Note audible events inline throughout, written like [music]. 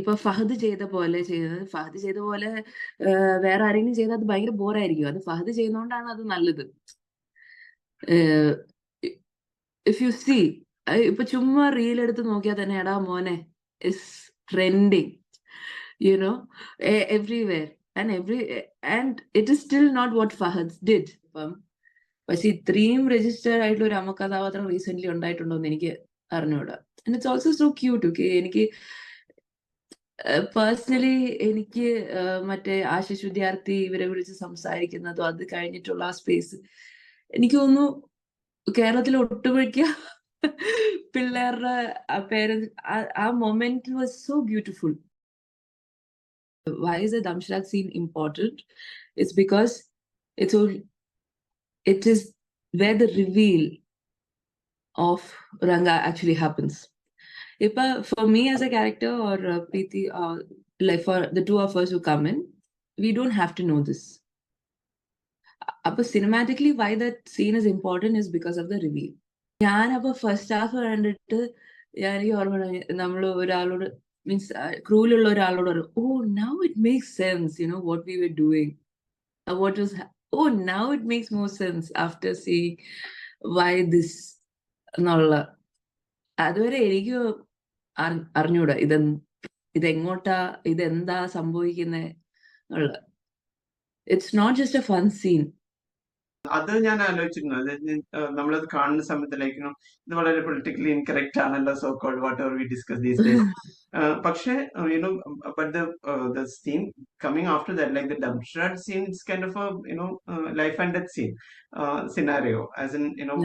ഇപ്പൊ ഫഹദ് ചെയ്ത പോലെ ചെയ്തത്. ഫഹദ് ചെയ്ത പോലെ വേറെ ആരെങ്കിലും ചെയ്താൽ അത് ഭയങ്കര ബോറായിരിക്കും അത് ഫഹദ് ചെയ്യുന്നോണ്ടാണ് അത് നല്ലത്. ഇഫ് യു സി ഇപ്പൊ ചുമ്മാ റീൽ എടുത്ത് നോക്കിയാൽ തന്നെ എടാ മോനെ is trending you know everywhere and every and it is still not what Fahad did ഇപ്പം പക്ഷെ ഇത്രയും രജിസ്റ്റേർഡ് ആയിട്ടുള്ള ഒരു അമ്മ കഥാപാത്രം റീസെന്റ് ഉണ്ടായിട്ടുണ്ടോ എന്ന് എനിക്ക് അറിഞ്ഞൂടാ. And it's also so cute okay എനിക്ക് പേഴ്സണലി എനിക്ക് മറ്റേ ആശിഷ് വിദ്യാർത്ഥി ഇവരെ വിളിച്ച് സംസാരിക്കുന്നതും അത് കഴിഞ്ഞിട്ടുള്ള ആ സ്പേസ് എനിക്ക് തോന്നുന്നു കേരളത്തിൽ ഒട്ടുമിക്ക [laughs] പിള്ളേരുടെ പേരൻസ് ആ moment was so beautiful why is the scene important it's because because it is where the reveal of Ranga actually Ranga uh, for me as a character or uh, Preeti, uh, like for the two of us who come in, we don't have to know this. അപ്പൊ cinematically why that scene is important is because of the reveal ഞാൻ അപ്പൊ first half കണ്ടിട്ട് ഞാൻ ഈ ഓർമ്മ നമ്മൾ ഒരാളോട് means ക്രൂലുള്ള ഒരാളോട് പറയും ഓ now it makes sense you know what we were doing what was oh now it makes more sense after see why this എന്നുള്ള. അതുവരെ എനിക്ക് അറിഞ്ഞൂടാ. ഇത് ഇതെങ്ങോട്ടാ ഇതെന്താ സംഭവിക്കുന്നത് ഉള്ള it's not just a fun scene അത് ഞാൻ ആലോചിച്ചിരുന്നു. അത് നമ്മളത് കാണുന്ന സമയത്ത് ലൈക്ക് ഇത് വളരെ പൊളിറ്റിക്കലി ഇൻകറക്റ്റ് ആണല്ലോ so called whatever we discuss these days പക്ഷേ you know but the scene coming after that like the ഡബ്ഷാഡ് scene it's kind of you know life and death scene scenario as in you know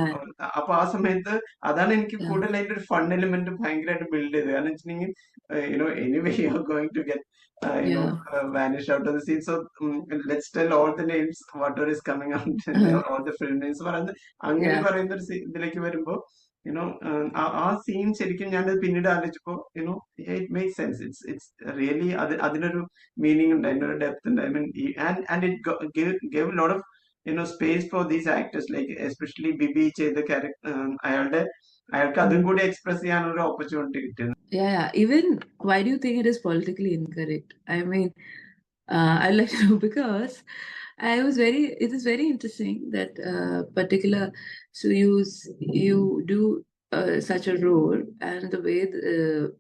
അപ്പൊ ആ സമയത്ത് അതാണ് എനിക്ക് കൂടുതൽ അതിന്റെ ഒരു fun element ഭയങ്കരമായിട്ട് ബിൽഡ് ചെയ്തത്. കാരണം വെച്ചിട്ടുണ്ടെങ്കിൽ you know anyway you are going to get uh, you know, uh, vanish out of the scene. So um, let's tell all the names, whatever is coming out, [laughs] all the film names. പറയുന്നത് അങ്ങനെ പറയുന്ന ഒരു ഇതിലേക്ക് വരുമ്പോ you know ആ scene ശരിക്കും ഞാൻ പിന്നീട് ആലോചിച്ചപ്പോ you know it make sense it's it's really അത് അതിനൊരു മീനിങ് ഉണ്ട് അതിനൊരു ഡെപ്ത് ഉണ്ട് I mean and and it gave load of you know space for these actors like especially ബിബി ചെയ്ത ക്യാരക്ടർ അയാളുടെ അയാൾക്ക് അതും കൂടി എക്സ്പ്രസ് ചെയ്യാനൊരു ഓപ്പർച്യൂണിറ്റി കിട്ടുന്നു Yeah, yeah. Even why do you think it is politically incorrect? I mean, [laughs] I was very. It is very interesting that uh, particular. So you you do uh, such a role, and the way the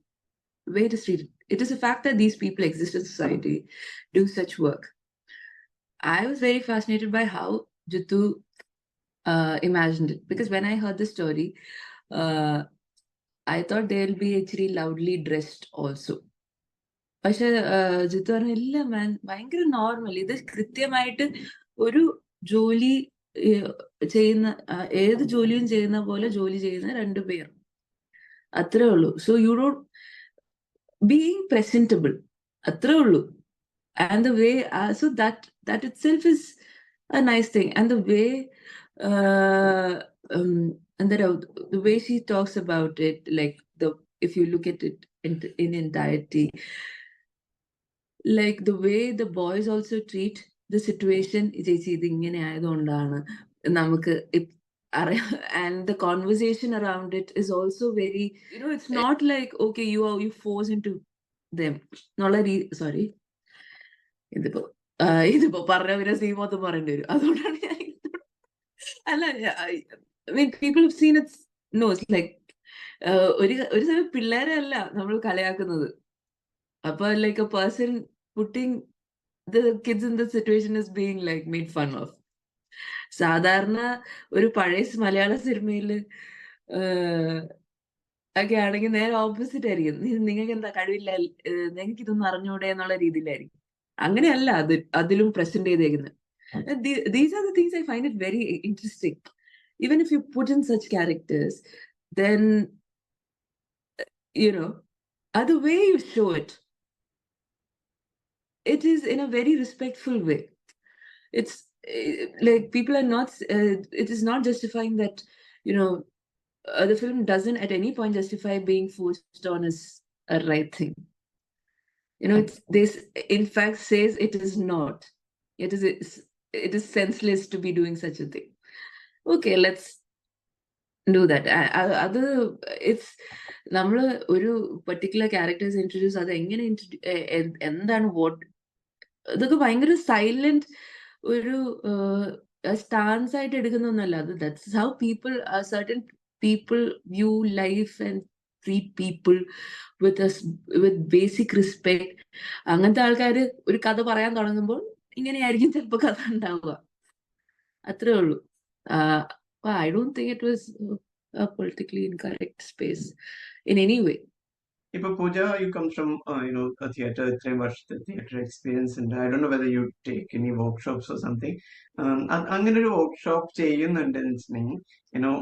uh, way it is treated. It is a fact that these people exist in society, do such work. I was very fascinated by how Jitu uh, imagined it because when I heard the story. Uh, I thought they'll be actually loudly dressed also. പക്ഷെ ജിത്തു പറഞ്ഞ ഇല്ല മാൻ ഭയങ്കര normal ഇത് കൃത്യമായിട്ട് ഒരു ജോലി ചെയ്യുന്ന ഏത് ജോലിയും ചെയ്യുന്ന പോലെ ജോലി ചെയ്യുന്ന രണ്ടു പേർ. അത്രേ ഉള്ളൂ. So you don't being presentable അത്രേ ഉള്ളൂ. And the way so that that itself is a nice thing and the way എന്താ പറയുക the way she talks about about it the if you look look it in entirety like the way the boys also treat the situation ചേച്ചി ഇത് ഇങ്ങനെ ആയതുകൊണ്ടാണ് നമുക്ക് and the conversation around it is also very you know it's not like okay you are you force into them sorry രീ sorry ഇതിപ്പോ ഇതിപ്പോ പറഞ്ഞവരെ സീമൊത്ത് പറയേണ്ടി വരും അതുകൊണ്ടാണ് ഞാൻ അല്ല mean, people have seen it. No, it's like ഒരു ഒരു സമയം പിള്ളേരെ അല്ല നമ്മൾ കളിയാക്കുന്നത് അപ്പൊ like a person putting the kids in the situation is being like made fun of സാധാരണ ഒരു പഴയ മലയാള സിനിമയിൽ ഒക്കെ ആണെങ്കിൽ നേരെ ഓപ്പോസിറ്റ് ആയിരിക്കും. നിങ്ങൾക്ക് എന്താ കഴിവില്ല? നിങ്ങൾക്ക് ഇതൊന്നും അറിഞ്ഞൂടെ? എന്നുള്ള രീതിയിലായിരിക്കും. അങ്ങനെയല്ല അത് അതിലും പ്രസന്റ് ചെയ്തേക്കുന്നത് these are the things I find it very interesting even if you put in such characters then, you know, way way you show it, it is in a very respectful way. It's like people are not, uh, it is not justifying that, you know, uh, the film doesn't at any point justify being forced on as a right thing. You know, it's this, in fact, says it is not. It is, it is senseless to be doing such a thing. okay, let's do that അത് it's നമ്മൾ ഒരു particular characters introduce അത് എങ്ങനെ introdu- A- A- എന്താണ് vote ഇതൊക്കെ ഭയങ്കര silent ഒരു stance ആയിട്ട് എടുക്കുന്ന ഒന്നല്ല. അത് that's how people certain people view life and treat people with with basic respect അങ്ങനത്തെ ആൾക്കാർ ഒരു കഥ പറയാൻ തുടങ്ങുമ്പോൾ ഇങ്ങനെയായിരിക്കും ചിലപ്പോൾ കഥ ഉണ്ടാവുക. അത്രേ ഉള്ളൂ. I don't think it was politically incorrect space in any way ഇപ്പൊ Pooja you come from you know theatre ഇത്രയും വർഷത്തെ തിയേറ്റർ എക്സ്പീരിയൻസ് ഉണ്ട് I don't know whether you take any workshops or something അങ്ങനെ ഒരു വർക്ക്ഷോപ്പ് ചെയ്യുന്നുണ്ടെന്ന് വെച്ചിട്ടുണ്ടെങ്കിൽ you know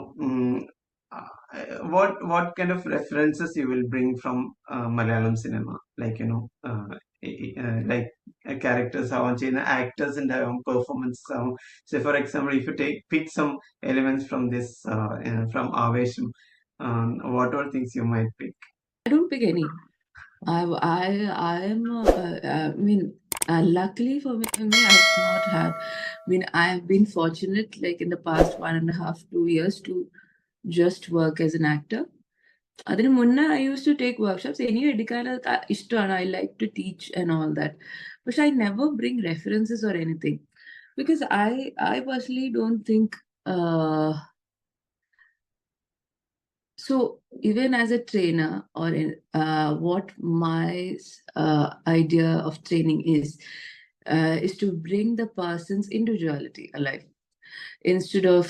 what what kind of references you will bring from uh, Malayalam cinema like you know uh, uh, like uh, characters ആവാം ചെയ്യുന്ന actors ഉണ്ടാവും performance ആവും so for example if you take pick some elements from this uh, uh, from Avesham um, what all things you might pick I don't pick any. I I I am. Uh, I mean, uh, luckily for me, for me, I've not had. I mean, I have been fortunate, like in the past one and a half, two years, to just work as an actor. അതിന് മുന്നേ I use to take workshops എനിക്ക് എടുക്കാൻ ഇഷ്ടമാണ് I like to teach and all that പക്ഷെ I never bring references or anything because I I personally don't think so even as a trainer or in, uh, what my uh, idea of training is uh, is to bring the person's individuality alive instead of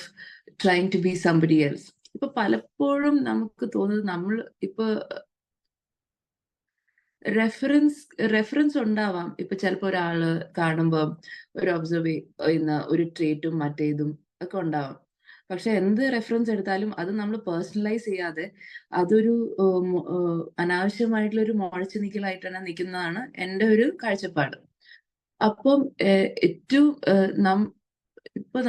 trying to be somebody else ഇപ്പൊ പലപ്പോഴും നമുക്ക് തോന്നുന്നത് നമ്മൾ ഇപ്പൊ reference reference ഉണ്ടാവാം ഇപ്പൊ ചിലപ്പോ ഒരാൾ കാണുമ്പോൾ ഒരു ഒബ്സർവ് ചെയ്യുന്ന ഒരു ട്രേറ്റും മറ്റേതും ഒക്കെ ഉണ്ടാവാം പക്ഷെ എന്ത് റെഫറൻസ് എടുത്താലും അത് നമ്മൾ പേഴ്സണലൈസ് ചെയ്യാതെ അതൊരു അനാവശ്യമായിട്ടുള്ള ഒരു മുഴച്ചു നിക്കലായിട്ട് തന്നെ നിൽക്കുന്നതാണ് എന്റെ ഒരു കാഴ്ചപ്പാട്. അപ്പം ഏറ്റവും നം ഇപ്പൊ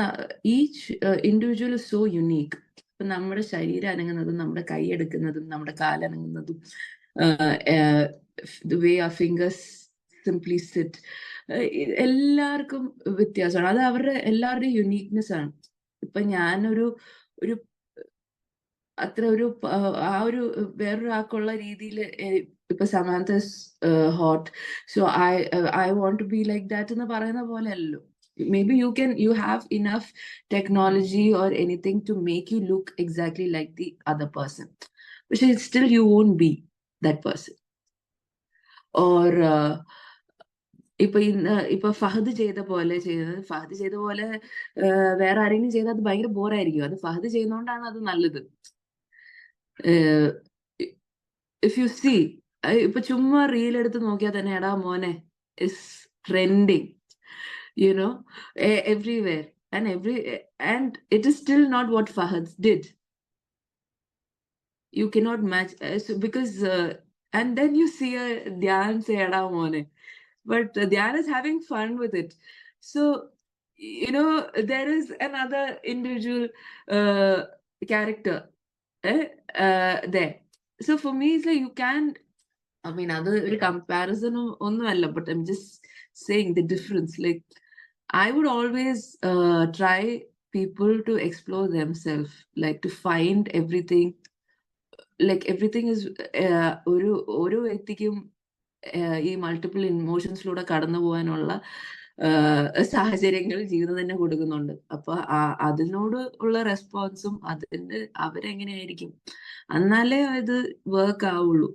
ഈച്ച് ഇൻഡിവിജ്വൽ സോ യുണീക്ക് ഇപ്പൊ നമ്മുടെ ശരീരം അനങ്ങുന്നതും നമ്മുടെ കൈ എടുക്കുന്നതും നമ്മുടെ കാലനങ്ങുന്നതും ദ വേ ആ ഫിംഗേഴ്സ് സിംപ്ലി സിറ്റ് എല്ലാവർക്കും വ്യത്യാസമാണ്. അത് അവരുടെ എല്ലാവരുടെയും യുണീക്നെസ് ആണ്. ഇപ്പൊ ഞാനൊരു ഒരു അത്ര ഒരു ആ ഒരു വേറൊരാൾക്കുള്ള രീതിയിൽ ഇപ്പൊ Samantha hot. So I I want to be like that എന്ന് പറയുന്ന പോലെ അല്ലല്ലോ maybe you can you have enough technology or anything to make you look exactly like the other person പക്ഷെ still you won't be that person or ഇപ്പൊ ഇന്ന് ഇപ്പൊ ഫഹദ് ചെയ്ത പോലെ ചെയ്തത് ഫഹദ് ചെയ്ത പോലെ വേറെ ആരെങ്കിലും ചെയ്താൽ അത് ഭയങ്കര ബോറായിരിക്കും. അത് ഫഹദ് ചെയ്യുന്നോണ്ടാണ് അത് നല്ലത്. ഇഫ് യു സി ഇപ്പൊ ചുമ്മാ റീൽ എടുത്ത് നോക്കിയാൽ തന്നെ എടാ മോനെ is trending you know everywhere and every and it is still not what Fahad did you cannot match uh, so because uh, and then you see a but uh, Dhyan is having fun with it. So you know there is another individual uh, character eh, uh, there. So for me, it's like you can't. I mean, other comparison ഒന്നുമല്ല, but I'm just saying the difference. Like I would always uh, try people to explore themselves, like to find everything like everything is ഒരു ഓരോ വ്യക്തിക്കും ഈ multiple ഇമോഷൻസിലൂടെ കടന്നു പോകാനുള്ള സാഹചര്യങ്ങൾ ജീവിതം തന്നെ കൊടുക്കുന്നുണ്ട്. അപ്പൊ അതിനോട് ഉള്ള റെസ്പോൺസും അതിന്റെ അവരെങ്ങനെയായിരിക്കും? എന്നാലേ ഇത് വർക്ക് ആവുള്ളൂ.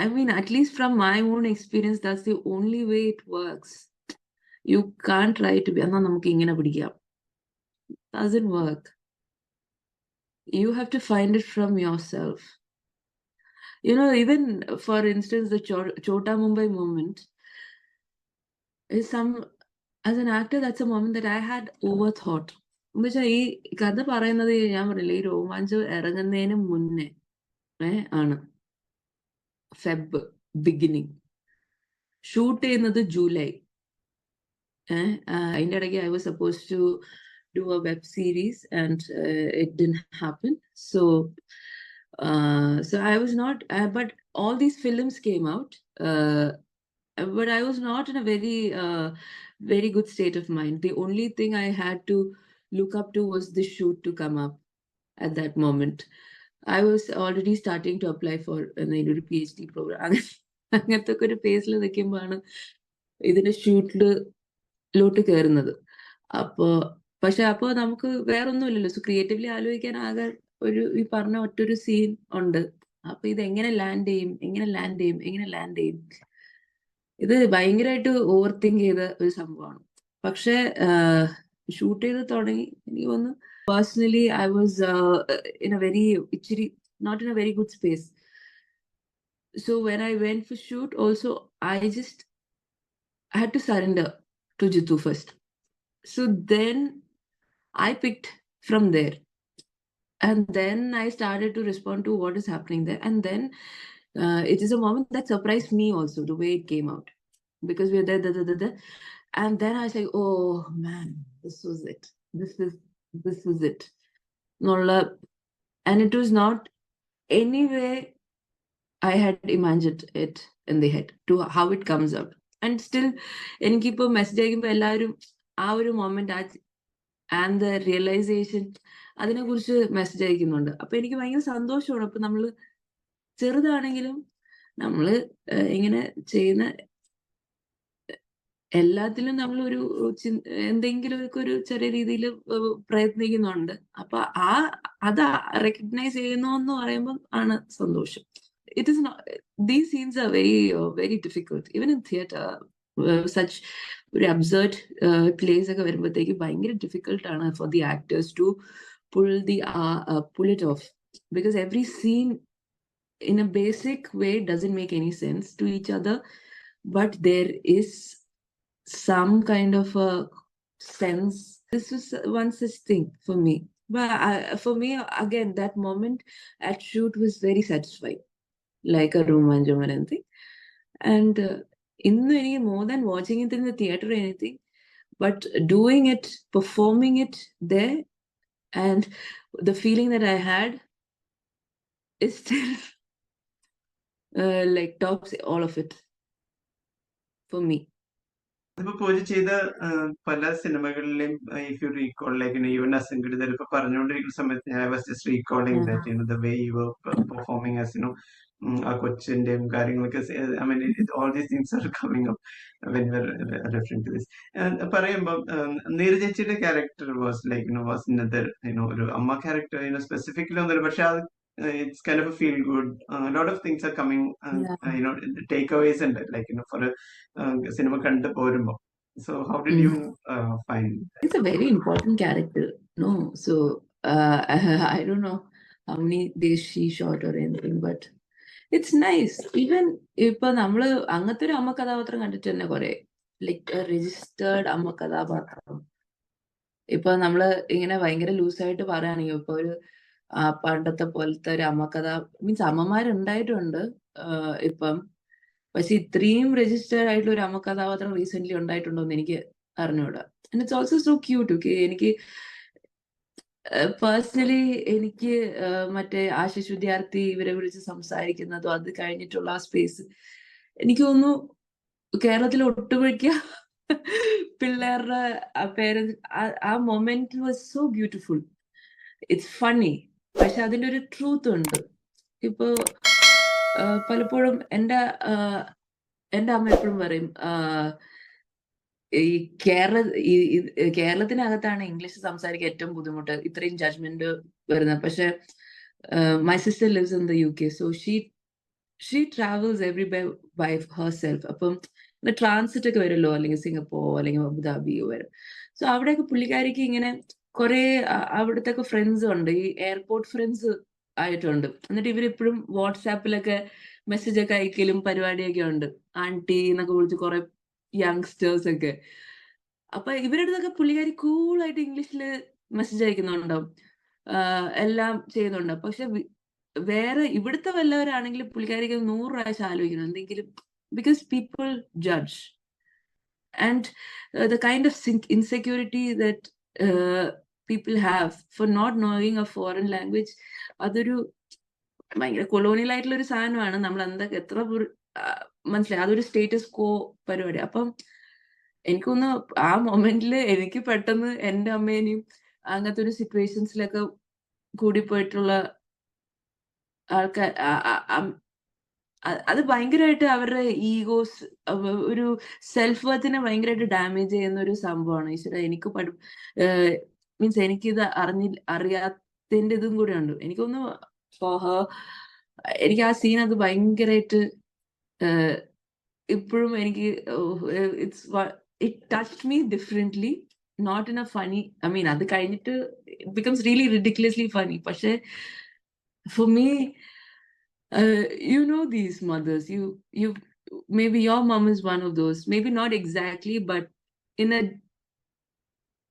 I mean at least from my own experience that's the only way it works you can try to be എന്നാൽ നമുക്ക് ഇങ്ങനെ പിടിക്കാം. Doesn't work you have to find it from your yourself. You know, even for instance, the Cho- Chota Mumbai moment is some, as an actor, that's a moment that I had overthought. എന്നുവെച്ചാൽ ഈ കഥ പറയുന്നത് ഞാൻ പറയില്ല ഈ രോമാഞ്ചം ഇറങ്ങുന്നതിന് മുന്നേ ഏ ആണ് ഫെബ് ബിഗിനിങ് ഷൂട്ട് ചെയ്യുന്നത് ജൂലൈ ഏഹ് അതിന്റെ ഇടയ്ക്ക് I was suppose to a web series and uh, it didn't happen so uh, so i was not uh, but all these films came out uh, but i was not in a very uh, very good state of mind the only thing i had to look up to was the shoot to come up at that moment. I was already starting to apply for a P H D program അങ്ങനത്തെ ഒക്കെ ഒരു കയറുന്നത് അപ്പോ പക്ഷെ അപ്പോ നമുക്ക് വേറൊന്നുമില്ലല്ലോ so creatively ആലോചിക്കാൻ ആകെ ഒരു ഈ പറഞ്ഞ ഒറ്റൊരു സീൻ ഉണ്ട്. അപ്പൊ ഇത് എങ്ങനെ ലാൻഡ് ചെയ്യും? എങ്ങനെ ലാൻഡ് ചെയ്യും? എങ്ങനെ ലാൻഡ് ചെയ്യും? ഇത് ഭയങ്കരമായിട്ട് ഓവർ തിങ്ക് ചെയ്ത ഒരു സംഭവമാണ്. പക്ഷെ ഷൂട്ട് ചെയ്ത് തുടങ്ങി. എനിക്ക് തോന്നുന്നു personally I was in a very ഇച്ചിരി not in a very good space so when I when ഫു shoot also I just I had to surrender to Jitu first So then I picked from there. And then I started to respond to what is happening there. And then uh, it is a moment that surprised me also, the way it came out. Because we were there, da, da, da, da. And then I was like, oh man, this was it. This is this is it. Nolla. And it was not any way I had imagined it in the head to how it comes out. And still, എനിക്കിപ്പോ message അയക്കുമ്പോൾ എല്ലാവരും ആ ഒരു moment and the realisation അതിനെ കുറിച്ച് message അയക്കുന്നുണ്ട്. അപ്പൊ എനിക്ക് ഭയങ്കര സന്തോഷമാണ്. അപ്പൊ നമ്മൾ ചെറുതാണെങ്കിലും നമ്മൾ ഇങ്ങനെ ചെയ്യുന്ന എല്ലാത്തിലും നമ്മൾ ഒരു എന്തെങ്കിലും ഒക്കെ ഒരു ചെറിയ രീതിയിൽ പ്രയത്നിക്കുന്നുണ്ട്. അപ്പൊ ആ അത് റെക്കഗ്നൈസ് ചെയ്യുന്നു എന്ന് പറയുമ്പോൾ ആണ് സന്തോഷം. It is these scenes are very very difficult even in theatre such ഒരു അബ്സേർഡ് പ്ലേസ് ഒക്കെ വരുമ്പോഴത്തേക്ക് ഭയങ്കര ഡിഫിക്കൽട്ട് ആണ് for the actors to pull the pull it off because every scene in a basic way doesn't make any sense to each other but there is some kind of a sense this was one such thing for me but I, for me again that moment at shoot was very satisfying like a romanjam or anything and uh, in any more than watching it in the theater or anything but doing it performing it there and the feeling that i had is still [laughs] uh, like tops all of it for me. ഇതിപ്പോ പൂജ ചെയ്ത പല സിനിമകളിലെയും if you recall like even Asanghadithar ഇപ്പൊ പറഞ്ഞുകൊണ്ടിരിക്കുന്ന സമയത്ത് ഞാൻ was just recalling that you the way you performing as you know ആ കൊച്ചിന്റെയും കാര്യങ്ങളൊക്കെ I mean all these things are coming up when you referring to this പറയുമ്പോൾ നീരജ് ചേച്ചിയുടെ character was like you was ഇന്നത്തെ യു നോ ഒരു അമ്മ character you know specifically ഒന്നുമില്ല. പക്ഷെ അത് it's kind of feel good lot of things are coming Yeah. You know takeaways ഉണ്ട് like you know for സിനിമ കണ്ടു പോരുമ്പോ so how did you find It's a very important character. No, so uh, [laughs] I don't know how many days she shot or anything, but it's nice. Even ഇപ്പൊ നമ്മൾ അങ്ങനത്തെ ഒരു അമ്മ കഥാപാത്രം കണ്ടിട്ട് തന്നെ കുറെ ലൈക്ക് രജിസ്റ്റേർഡ് അമ്മ കഥാപാത്രം ഇപ്പൊ നമ്മൾ ഇങ്ങനെ ഭയങ്കര ലൂസായിട്ട് പറയുകയാണെങ്കിൽ ഇപ്പൊ ഒരു പണ്ടത്തെ പോലത്തെ ഒരു അമ്മക്കഥ കഥ മീൻസ് അമ്മമാരുണ്ടായിട്ടുണ്ട് ഇപ്പം. പക്ഷെ ഇത്രയും രജിസ്റ്റേർഡ് ആയിട്ടുള്ള ഒരു അമ്മക്കഥാപാത്രം റീസെന്റ് ഉണ്ടായിട്ടുണ്ടോ എന്ന് എനിക്ക് അറിഞ്ഞൂടാ. And it's also so cute okay എനിക്ക് പേഴ്സണലി എനിക്ക് മറ്റേ ആശിഷ് വിദ്യാർത്ഥി ഇവരെ വിളിച്ച് സംസാരിക്കുന്നതും അത് കഴിഞ്ഞിട്ടുള്ള ആ സ്പേസ് എനിക്ക് തോന്നുന്നു കേരളത്തിൽ ഒട്ടുമിക്ക പിള്ളേരുടെ പേരൻസ് ആ moment was so beautiful it's funny പക്ഷെ അതിന്റെ ഒരു ട്രൂത്ത് ഉണ്ട്. ഇപ്പോ പലപ്പോഴും എന്റെ എന്റെ അമ്മ എപ്പോഴും പറയും ഈ കേരള ഈ- കേരളത്തിനകത്താണ് ഇംഗ്ലീഷ് സംസാരിക്കാൻ ഏറ്റവും ബുദ്ധിമുട്ട്. ഇത്രയും ജഡ്ജ്മെന്റ് വരുന്നത് പക്ഷെ my sister lives in the U K so she she travels every by by herself അപ്പം ട്രാൻസിറ്റ് ഒക്കെ വരുമല്ലോ? അല്ലെങ്കിൽ സിംഗപ്പൂർ അല്ലെങ്കിൽ അബുദാബിയോ വരും. സോ അവിടെയൊക്കെ പുള്ളിക്കാരിക്ക് ഇങ്ങനെ കുറെ അവിടുത്തെ ഫ്രണ്ട്സ് ഉണ്ട്. ഈ എയർപോർട്ട് ഫ്രണ്ട്സ് ആയിട്ടുണ്ട്. എന്നിട്ട് ഇവരിപ്പോഴും വാട്സാപ്പിലൊക്കെ മെസ്സേജ് ഒക്കെ അയക്കലും പരിപാടിയൊക്കെ ഉണ്ട്. ആന്റി എന്നൊക്കെ വിളിച്ച് കുറെ യങ്സ്റ്റേഴ്സ് ഒക്കെ. അപ്പൊ ഇവരുടെ അടുത്തൊക്കെ പുള്ളിക്കാരി കൂളായിട്ട് ഇംഗ്ലീഷിൽ മെസ്സേജ് അയക്കുന്നുണ്ടാവും ആഹ് എല്ലാം ചെയ്യുന്നുണ്ട്. പക്ഷെ വേറെ ഇവിടുത്തെ വല്ലവരാണെങ്കിൽ പുള്ളിക്കാരിക്ക് നൂറ് പ്രാവശ്യം ആലോചിക്കണം. എന്തെങ്കിലും because people judge and the kind of insecurity that people have for not knowing a foreign language അതൊരു ഭയങ്കര കൊളോണിയൽ ആയിട്ടുള്ള ഒരു സാധനമാണ്. നമ്മൾ എന്താ എത്ര മനസ്സിലായി? അതൊരു സ്റ്റേറ്റസ് കോ പരിപാടി. അപ്പം എനിക്കൊന്ന് ആ മൊമെന്റിൽ എനിക്ക് പെട്ടെന്ന് എന്റെ അമ്മേനെയും അങ്ങനത്തെ ഒരു സിറ്റുവേഷൻസിലൊക്കെ കൂടി പോയിട്ടുള്ള ആൾക്കാർ അത് ഭയങ്കരമായിട്ട് അവരുടെ ഈഗോസ് ഒരു സെൽഫ് വർത്തിനെ ഭയങ്കരമായിട്ട് ഡാമേജ് ചെയ്യുന്ന ഒരു സംഭവമാണ് ഈശ്വര എനിക്ക് പഠി മീൻസ് എനിക്കിത് അറിഞ്ഞി അറിയാത്തതിന്റെ ഇതും കൂടെ ഉണ്ട്. എനിക്കൊന്ന് എനിക്ക് ആ സീൻ അത് ഭയങ്കരമായിട്ട് ഇപ്പോഴും എനിക്ക് it's it touch me differently not in a funny I mean അത് കഴിഞ്ഞിട്ട് it becomes really ridiculously funny. പക്ഷെ for me you know these mothers you you maybe your mom is one of those maybe not exactly but in a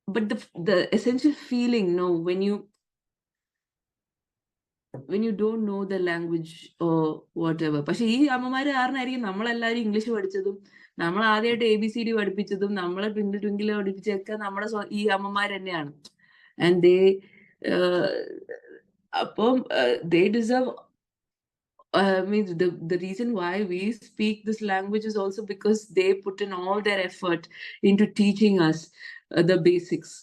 but the the essential feeling no when you when you don't know the language or whatever പക്ഷെ ഈ അമ്മമാര് കാരണമായിരിക്കും നമ്മളെല്ലാവരും English പഠിച്ചതും നമ്മൾ ആദ്യമായിട്ട് A B C D പഠിപ്പിച്ചതും നമ്മളെ twinkle twinkle പഠിപ്പിച്ചൊക്കെ നമ്മളെ ഈ അമ്മമാർ തന്നെയാണ് ആൻഡ് ദേ അപ്പം they deserve uh, means the the reason why we speak this language is also because they put in all their effort into teaching us uh, the basics.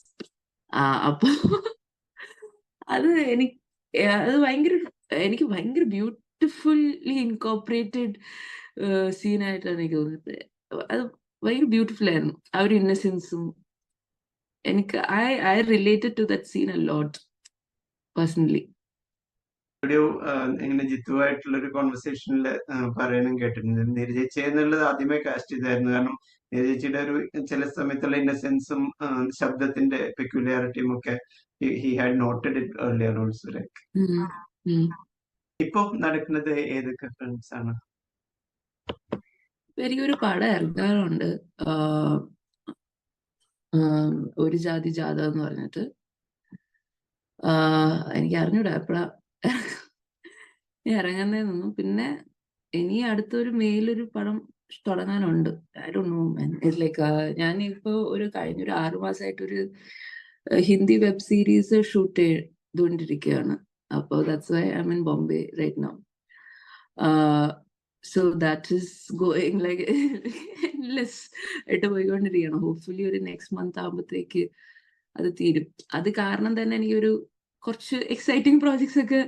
അപ്പൊ അത് എനിക്ക് അത് ഭയങ്കര എനിക്ക് ഭയങ്കര ബ്യൂട്ടിഫുള്ളി ഇൻകോപ്പറേറ്റഡ് സീനായിട്ടാണ് എനിക്ക് തോന്നുന്നത് അത് ഭയങ്കര ബ്യൂട്ടിഫുൾ ആയിരുന്നു. ആ ഒരു ഇന്നസെൻസും എനിക്ക് I I related to that scene a lot personally ഒരു ഇങ്ങനെ ജിത്തുവായിട്ടുള്ള ഒരു കോൺവെർസേഷനിൽ പറയാനും കേട്ടിട്ടുണ്ട്. നീരജേച്ചി എന്നുള്ളത് ആദ്യമേ കാസ്റ്റ് ചെയ്തായിരുന്നു. കാരണം നീരജേച്ചിയുടെ ഒരു ചില സമയത്തുള്ള ഇന്നസെൻസും ശബ്ദത്തിന്റെ പെക്യുലാരിറ്റിയും ഒക്കെ he had noted it earlier also like ഇപ്പൊ നടക്കുന്നത് ഏതൊക്കെ ഫിലിംസ് ആണ്? എനിക്കൊരു പടം ഇറങ്ങാറുണ്ട്. ഒരു ജാതി ജാഥ എന്ന് പറഞ്ഞിട്ട്. എനിക്ക് അറിഞ്ഞൂടാ എപ്പോഴാ ഇറങ്ങുന്നതെന്നൊന്നും പിന്നെ ഇനി അടുത്തൊരു മെയിലൊരു പടം തുടങ്ങാനുണ്ട്. ലൈക്ക് ഞാൻ ഇപ്പോ ഒരു കഴിഞ്ഞൊരു ആറുമാസമായിട്ടൊരു ഹിന്ദി വെബ് സീരീസ് ഷൂട്ട് ചെയ്തുകൊണ്ടിരിക്കുകയാണ് അപ്പോൾ that's why I mean Bombay right now so that is going like less ആയിട്ട് പോയിക്കൊണ്ടിരിക്കണം ഹോപ്പ്ഫുള്ളി ഒരു നെക്സ്റ്റ് മന്ത് ആകുമ്പോഴത്തേക്ക് അത് തീരും. അത് കാരണം തന്നെ എനിക്കൊരു കുറച്ച് എക്സൈറ്റിംഗ് പ്രോജക്ട്സ് ഒക്കെ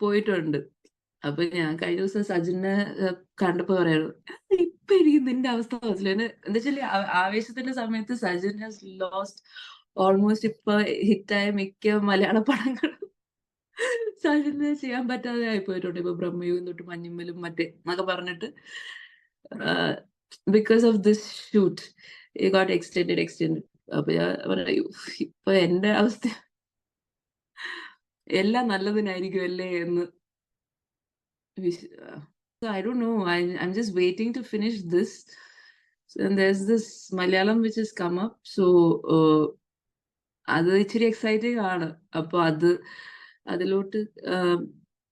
പോയിട്ടുണ്ട്. അപ്പൊ ഞാൻ കഴിഞ്ഞ ദിവസം സജിനെ കണ്ടപ്പോ പറയായിരുന്നു ഇപ്പൊ എനിക്ക് നിന്റെ അവസ്ഥ മനസ്സിലായി? എന്താ ആവേശത്തിന്റെ സമയത്ത് സജിൻ ഹാസ് ലോസ്റ്റ് ഓൾമോസ്റ്റ് ഇപ്പൊ ഹിറ്റായ മിക്ക മലയാള പടങ്ങളും സജിന് ചെയ്യാൻ പറ്റാതെ ആയി പോയിട്ടുണ്ട് ഇപ്പൊ ബ്രഹ്മയുഗം തൊട്ട് മഞ്ഞുമ്മലും മറ്റേ എന്നൊക്കെ പറഞ്ഞിട്ട് because of this shoot got extend extend അപ്പൊ ഞാൻ പറയൂ ഇപ്പൊ എന്റെ അവസ്ഥ എല്ലാം നല്ലതിനായിരിക്കും അല്ലേ എന്ന് I Dr know I I'm just waiting to finish this there's this Malayalam which is come up so അത് ഇച്ചിരി എക്സൈറ്റിംഗ് ആണ്. അപ്പൊ അത് അതിലോട്ട്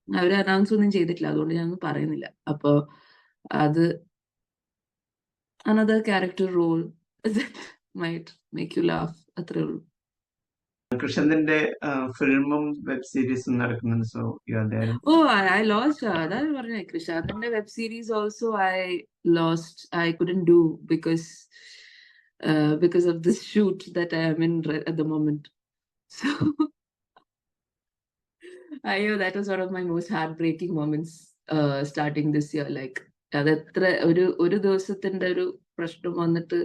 അവർ അനൗൺസ് ഒന്നും ചെയ്തിട്ടില്ല. അതുകൊണ്ട് ഞാൻ ഒന്നും പറയുന്നില്ല. അപ്പൊ അത് another character role might make you laugh അത്രേ ഉള്ളൂ. കൃഷ്ണന്റെ ഫിലിമും വെബ് സീരീസും നടക്കുന്നുണ്ട്. So oh I lost. അതാണ് പറഞ്ഞേ കൃഷാന്തിന്റെ web series also I lost I couldn't do because because of this shoot that I am in at the moment. So അയ്യോ that was one of my most heart breaking moments starting this year like അതെത്ര ഒരു ഒരു ദിവസത്തിന്റെ ഒരു പ്രശ്നം വന്നിട്ട്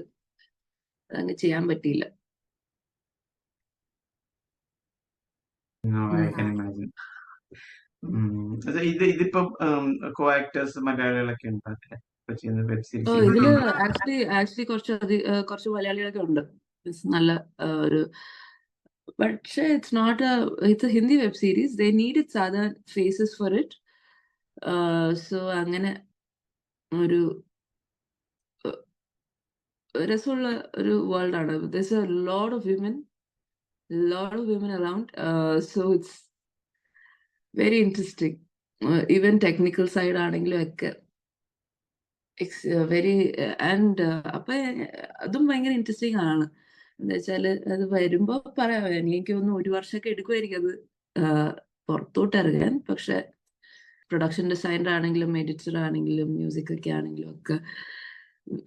അങ്ങ് ചെയ്യാൻ പറ്റിയില്ല. ഇത് ഇതിപ്പോ കോ ആക്ടേഴ്സ് മലയാളികളൊക്കെ ഉണ്ട് വെബ് സീരീസ് ഇതിൽ ആക്ച്വലി ആക്ച്വലി കുറച്ച് കുറച്ച് മലയാളികളൊക്കെ ഉണ്ട്. നല്ല ഒരു പക്ഷേ it's not it's a Hindi web series they need it's other faces for it so അങ്ങനെ ഒരു രസമുള്ള ഒരു വേൾഡ് ആണ്. This a load of women load of women around so it's very interesting even technical side ആണെങ്കിലും ഒക്കെ. Very and അപ്പൊ അതും ഭയങ്കര ഇൻട്രസ്റ്റിംഗ് ആണ്. എന്താ വെച്ചാൽ അത് വരുമ്പോ പറയാം എനിക്ക് ഒന്ന് ഒരു വർഷമൊക്കെ എടുക്കുമായിരിക്കും അത്. പുറത്തോട്ട് ഇറങ്ങാൻ. പക്ഷെ പ്രൊഡക്ഷൻ ഡിസൈനർ ആണെങ്കിലും എഡിറ്റർ ആണെങ്കിലും മ്യൂസിക് ഒക്കെ ആണെങ്കിലും ഒക്കെ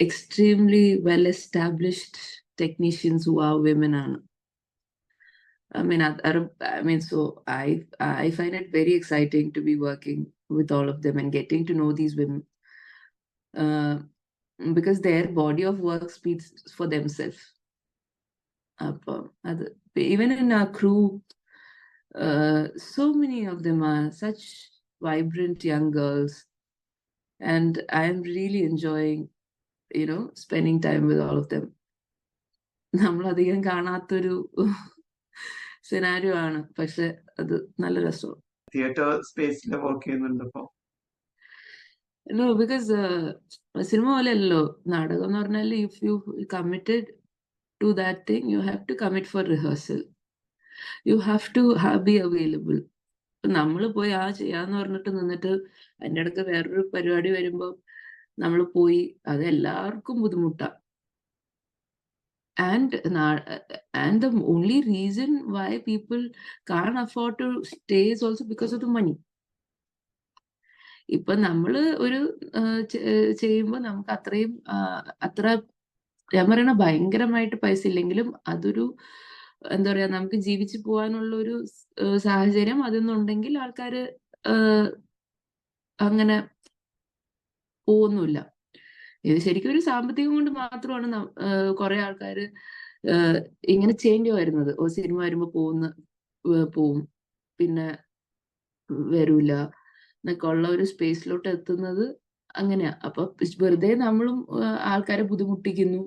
extremely well established technicians who ആ വിമൻ ആണ്. I mean, I, I, don't- I mean, so I I find it very exciting to be working with all of them and getting to know these women, uh, because their body of work speaks for themselves. അപ്പം അത് even in our crew, uh, so many of them are such vibrant young girls, and I am really enjoying, you know, spending time with all of them. [laughs] നമ്മളധികം കാണാത്തൊരു scenario ആണ്. പക്ഷെ അത് നല്ല രസമാണ്. Theatre സ്പേസിൽ work ചെയ്യുന്നുണ്ട് ഇപ്പൊ. നോ ബിക്കോസ് സിനിമ പോലെയല്ലോ നാടകം എന്ന് പറഞ്ഞാൽ if you committed to that thing you have to commit for rehearsal you have to be available നമ്മൾ പോയി ആ ചെയ്യാന്ന് പറഞ്ഞിട്ട് നിന്നിട്ട് അതിന്റെ ഇടയ്ക്ക് വേറൊരു പരിപാടി വരുമ്പോൾ നമ്മൾ പോയി അത് എല്ലാവർക്കും ബുദ്ധിമുട്ടാണ് and and the only reason why people can't afford to stay is also because of the money. ഇപ്പൊ നമ്മൾ ഒരു ചെയ്യുമ്പോൾ നമുക്ക് അത്രയും അത്ര ഞാൻ പറയണ ഭയങ്കരമായിട്ട് പൈസ ഇല്ലെങ്കിലും അതൊരു എന്താ പറയാ നമുക്ക് ജീവിച്ചു പോകാനുള്ള ഒരു സാഹചര്യം അതൊന്നുണ്ടെങ്കിൽ ആൾക്കാര് അങ്ങനെ പോകുന്നില്ല ഇത് ശരിക്കും ഒരു സാമ്പത്തികം കൊണ്ട് മാത്രമാണ് കുറെ ആൾക്കാർ ഇങ്ങനെ ചെയ്യേണ്ടി വരുന്നത്. ഓ സിനിമ വരുമ്പോ പോകുന്ന പോവും. പിന്നെ വരൂല എന്നൊക്കെ ഉള്ള ഒരു സ്പേസിലോട്ട് എത്തുന്നത് അങ്ങനെയാ. അപ്പൊ വെറുതെ നമ്മളും ആൾക്കാരെ ബുദ്ധിമുട്ടിക്കുന്നു.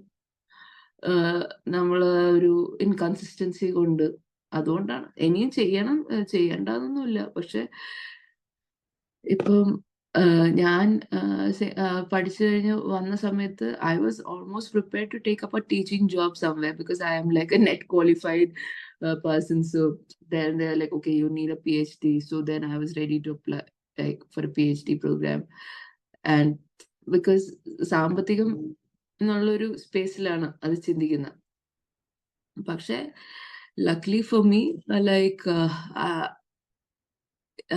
നമ്മൾ ഒരു ഇൻകൺസിസ്റ്റൻസി കൊണ്ട്. അതുകൊണ്ടാണ്. ഇനിയും ചെയ്യണം ചെയ്യണ്ടെന്നൊന്നുമില്ല പക്ഷെ ഇപ്പം ഞാൻ സെ- പഠിച്ചു കഴിഞ്ഞ് വന്ന സമയത്ത് I was almost prepare to take up a teaching job somewhere because I am like a NET qualified person. So then they're like okay you need a phd so then i was ready to apply like for a phd programme and because സാമ്പത്തികം എന്നുള്ളൊരു സ്പേസിലാണ് അത് ചിന്തിക്കുന്നത്. പക്ഷെ luckily for me like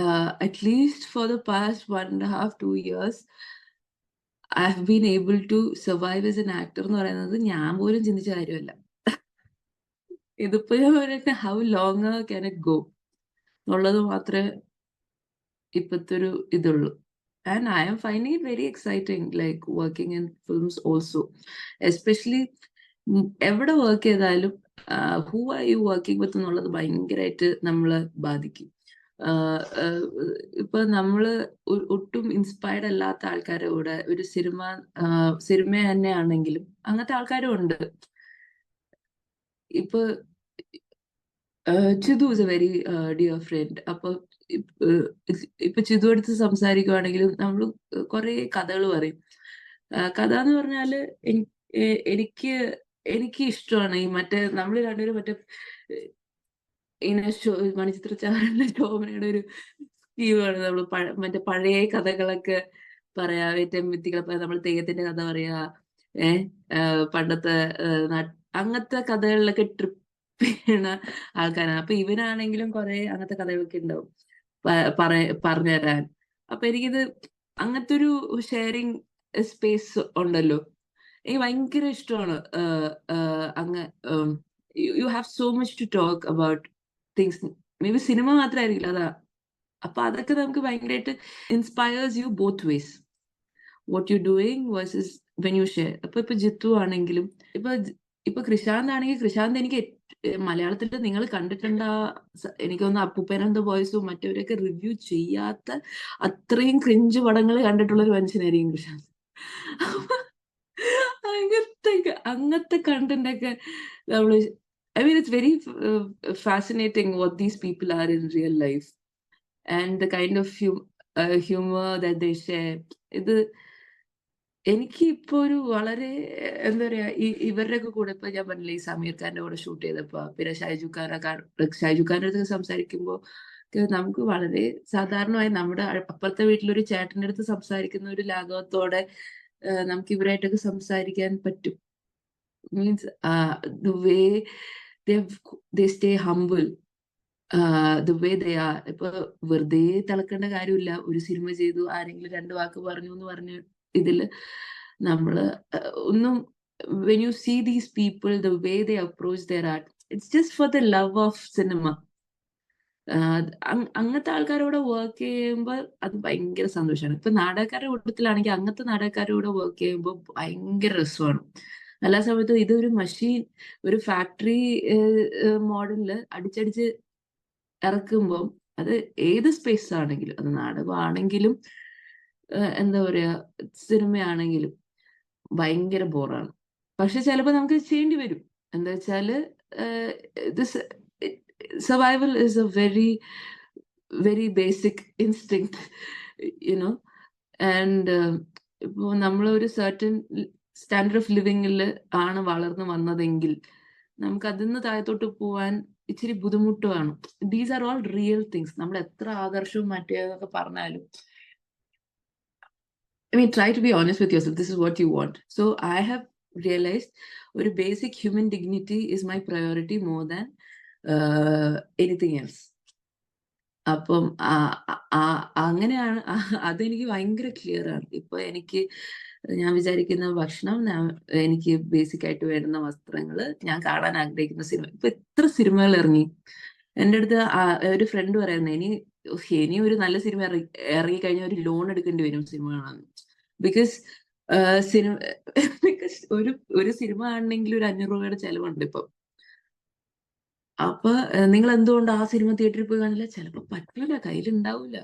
uh, at least for the past one and a half two years I've been able to survive as an actor എന്ന് പറയുന്നത് ഞാൻ പോലും ചിന്തിച്ച കാര്യമല്ല. ഇതിപ്പോ ഞാൻ പറയട്ടെ how long can it go എന്നുള്ളത് മാത്രമേ ഇപ്പത്തെ ഒരു ഇതുള്ളൂ. And I am finding it very exciting like working in films also especially എവിടെ വർക്ക് ചെയ്താലും who are you working with എന്നുള്ളത് ഭയങ്കരമായിട്ട് നമ്മളെ ബാധിക്കും. ഇപ്പൊ നമ്മൾ ഒട്ടും ഇൻസ്പയർഡ് അല്ലാത്ത ആൾക്കാരുടെ കൂടെ ഒരു സിനിമ സിനിമ തന്നെയാണെങ്കിലും അങ്ങനത്തെ ആൾക്കാരും ഉണ്ട്. ഇപ്പൊ Chithu is a very dear friend അപ്പൊ ഇപ്പൊ ചിതു അടുത്ത് സംസാരിക്കുവാണെങ്കിലും നമ്മൾ കുറെ കഥകൾ പറയും. കഥ എന്ന് പറഞ്ഞാൽ എനിക്ക് എനിക്ക് ഇഷ്ടമാണ് ഈ മറ്റേ നമ്മൾ രണ്ടുപേരും മറ്റേ ഇങ്ങനെ മണിച്ചിത്ര ചാറിന്റെ ശോഭനയുടെ ഒരു സ്കീമാണ് നമ്മൾ മറ്റേ പഴയ കഥകളൊക്കെ പറയാ ഏറ്റവും മിത്തികളെ നമ്മൾ തെയ്യത്തിന്റെ കഥ പറയാ ഏഹ് പണ്ടത്തെ അങ്ങനത്തെ കഥകളിലൊക്കെ ട്രിപ്പ് ചെയ്യണ ആൾക്കാരാണ്. അപ്പൊ ഇവനാണെങ്കിലും കുറെ അങ്ങനത്തെ കഥകളൊക്കെ ഉണ്ടാവും പറഞ്ഞു തരാൻ അപ്പൊ എനിക്കിത് അങ്ങനത്തെ ഒരു ഷെയറിങ് സ്പേസ് ഉണ്ടല്ലോ. എനിക്ക് ഭയങ്കര ഇഷ്ടമാണ് അങ്ങ് you have so much to talk about things may be cinema മാത്രമായിരിക്കില്ല അതാ. അപ്പൊ അതൊക്കെ നമുക്ക് ഭയങ്കരമായിട്ട് inspires you both ways what you doing versus when you share അപ്പൊ ഇപ്പൊ ജിത്തു ആണെങ്കിലും ഇപ്പൊ ഇപ്പൊ കൃഷാന്ത് ആണെങ്കിൽ കൃഷാന്ത് എനിക്ക് മലയാളത്തിൽ നിങ്ങൾ കണ്ടിട്ടുണ്ട എനിക്ക് തോന്നുന്നു അപ്പൂപ്പനന്ത വോയിസും മറ്റവരൊക്കെ റിവ്യൂ ചെയ്യാത്ത അത്രയും ക്രിഞ്ച് പടങ്ങൾ കണ്ടിട്ടുള്ള ഒരു മനുഷ്യനായിരിക്കും കൃഷാന്ത് അങ്ങനത്തെ അങ്ങനത്തെ content mean, it's very uh, fascinating what these people are in real life and the kind of hum- uh, humor that they share. ഇത് എനിക്ക് ഇപ്പൊ ഒരു വളരെ എന്താ പറയാ ഇവരുടെ ഒക്കെ കൂടെ ഇപ്പൊ ഞാൻ പറഞ്ഞില്ലേ ഈ സമീർ ഖാന്റെ കൂടെ ഷൂട്ട് ചെയ്തപ്പോ പിന്നെ ഷൈജു ഖാനെ ഷൈജു ഖാന്റെ അടുത്ത് സംസാരിക്കുമ്പോ നമുക്ക് വളരെ സാധാരണമായി നമ്മുടെ അപ്പുറത്തെ വീട്ടിലൊരു ചേട്ടന്റെ അടുത്ത് സംസാരിക്കുന്ന ഒരു ലാഘവത്തോടെ നമുക്ക് ഇവരായിട്ടൊക്കെ സംസാരിക്കാൻ പറ്റും means the way they stay humble. The way they are ഇപ്പൊ വെറുതെ തിളക്കേണ്ട കാര്യമില്ല. ഒരു സിനിമ ചെയ്തു ആരെങ്കിലും രണ്ട് വാക്ക് പറഞ്ഞു എന്ന് പറഞ്ഞ ഇതിൽ നമ്മൾ ഒന്നും when you see these people the way they approach their art it's just for the love of cinema അങ്ങനത്തെ ആൾക്കാരോട് വർക്ക് ചെയ്യുമ്പോൾ അത് ഭയങ്കര സന്തോഷമാണ്. ഇപ്പൊ നാടകക്കാരുടെ കൂട്ടത്തിലാണെങ്കിൽ അങ്ങനത്തെ നാടകക്കാരോട് വർക്ക് ചെയ്യുമ്പോൾ ഭയങ്കര രസമാണ്. എല്ലാ സമയത്തും ഇതൊരു മഷീൻ ഒരു ഫാക്ടറി മോഡലിൽ അടിച്ചടിച്ച് ഇറക്കുമ്പം അത് ഏത് സ്പേസ് ആണെങ്കിലും അത് നാടകമാണെങ്കിലും എന്താ പറയാ സിനിമയാണെങ്കിലും ഭയങ്കര ബോറാണ് പക്ഷെ ചിലപ്പോൾ നമുക്ക് ചെയ്യേണ്ടി വരും. എന്താ വെച്ചാൽ survival is a very very basic instinct you know and ഇപ്പോൾ നമ്മൾ ഒരു സർട്ടൻ സ്റ്റാൻഡേർഡ് ഓഫ് ലിവിങ്ങിൽ ആണ് വളർന്നു വന്നതെങ്കിൽ നമുക്ക് അതിൽ നിന്ന് താഴത്തോട്ട് പോവാൻ ഇച്ചിരി ബുദ്ധിമുട്ടുമാണ് these are all real things നമ്മൾ എത്ര ആദർശവും മറ്റേതൊക്കെ പറഞ്ഞാലും. I mean, try to be honest with yourself. This is what you want so I have realized ഒരു basic human dignity is my priority more than anything else. അപ്പം അങ്ങനെയാണ് അതെനിക്ക് ഭയങ്കര clear ആണ്. ഇപ്പൊ എനിക്ക് ഞാൻ വിചാരിക്കുന്ന ഭക്ഷണം എനിക്ക് ബേസിക് ആയിട്ട് വേണ്ടുന്ന വസ്ത്രങ്ങൾ ഞാൻ കാണാൻ ആഗ്രഹിക്കുന്ന സിനിമ ഇപ്പൊ എത്ര സിനിമകൾ ഇറങ്ങി? എന്റെ അടുത്ത് ഒരു ഫ്രണ്ട് പറയുന്നത് ഇനി ഇനി ഒരു നല്ല സിനിമ ഇറങ്ങി ഇറങ്ങി കഴിഞ്ഞാൽ ഒരു ലോൺ എടുക്കേണ്ടി വരും സിനിമ കാണാൻ ബിക്കോസ് സിനിമ ബിക്കോസ് ഒരു ഒരു സിനിമ കാണണമെങ്കിൽ ഒരു അഞ്ഞൂറ് രൂപയുടെ ചെലവുണ്ട് ഇപ്പം. അപ്പൊ നിങ്ങൾ എന്തുകൊണ്ട് ആ സിനിമ തിയേറ്ററിൽ പോയി കാണില്ല? ചിലപ്പോ പറ്റൂല കയ്യിലുണ്ടാവൂല.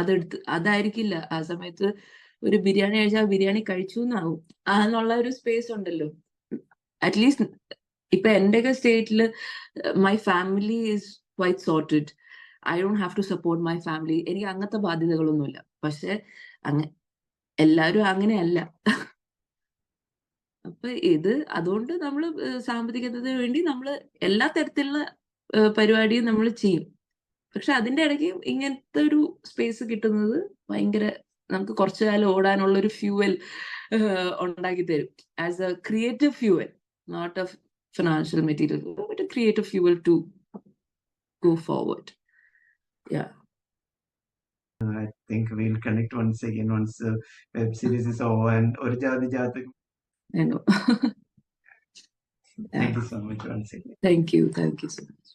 അതെടുത്ത് അതായിരിക്കില്ല. ആ സമയത്ത് ഒരു ബിരിയാണി കഴിച്ചാൽ ബിരിയാണി കഴിച്ചു എന്നാവും എന്നുള്ള ഒരു സ്പേസ് ഉണ്ടല്ലോ. അറ്റ്ലീസ്റ്റ് ഇപ്പൊ എന്റെയൊക്കെ സ്റ്റേറ്റിൽ my family is quite sorted I don't have to support my family എനിക്ക് അങ്ങനത്തെ ബാധ്യതകളൊന്നുമില്ല. പക്ഷെ അങ്ങ എല്ലാവരും അങ്ങനെയല്ല. അപ്പൊ ഇത് അതുകൊണ്ട് നമ്മൾ സാമ്പത്തികത്തിന് വേണ്ടി നമ്മൾ എല്ലാ തരത്തിലുള്ള പരിപാടിയും നമ്മൾ ചെയ്യും. പക്ഷെ അതിന്റെ ഇടയ്ക്ക് ഇങ്ങനത്തെ ഒരു സ്പേസ് കിട്ടുന്നത് ഭയങ്കര നമുക്ക് കുറച്ചു കാലം ഓടാനുള്ള ഒരു ഫ്യൂവൽ ഉണ്ടാക്കി തരും as a creative fuel not a financial material but creative fuel to go forward yeah I think we'll connect once again once the web series is over and ഒരു ജാതി ജാതകം I know. Thank you so much once again. Thank you. Thank you so much.